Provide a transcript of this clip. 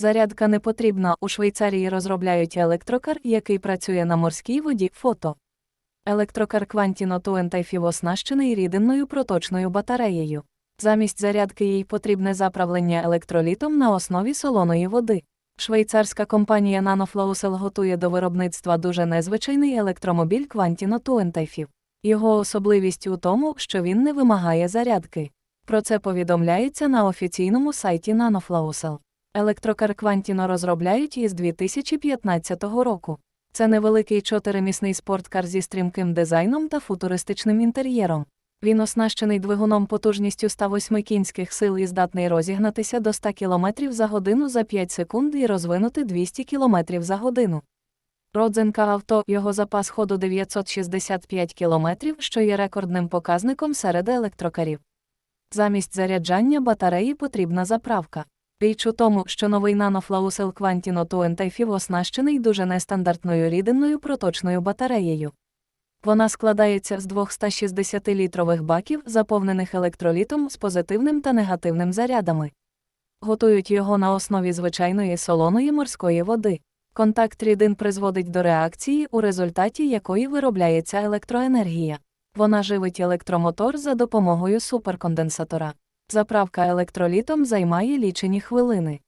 Зарядка не потрібна. У Швейцарії розробляють електрокар, який працює на морській воді. Фото. Електрокар Quantino 25 оснащений рідинною проточною батареєю. Замість зарядки їй потрібне заправлення електролітом на основі солоної води. Швейцарська компанія NanoFlow готує до виробництва дуже незвичайний електромобіль Quantino 25. Його особливість у тому, що він не вимагає зарядки. Про це повідомляється на офіційному сайті NanoFlowcell. Електрокар Quantino розробляють із 2015 року. Це невеликий чотиримісний спорткар зі стрімким дизайном та футуристичним інтер'єром. Він оснащений двигуном потужністю 108 кінських сил і здатний розігнатися до 100 км за годину за 5 секунд і розвинути 200 км за годину. Родзинка авто його запас ходу 965 км, що є рекордним показником серед електрокарів. Замість заряджання батареї потрібна заправка. Річ у тому, що новий нанофлаусел Quantino 25 оснащений дуже нестандартною рідинною проточною батареєю. Вона складається з 260-літрових баків, заповнених електролітом з позитивним та негативним зарядами. Готують його на основі звичайної солоної морської води. Контакт рідин призводить до реакції, у результаті якої виробляється електроенергія. Вона живить електромотор за допомогою суперконденсатора. Заправка електролітом займає лічені хвилини.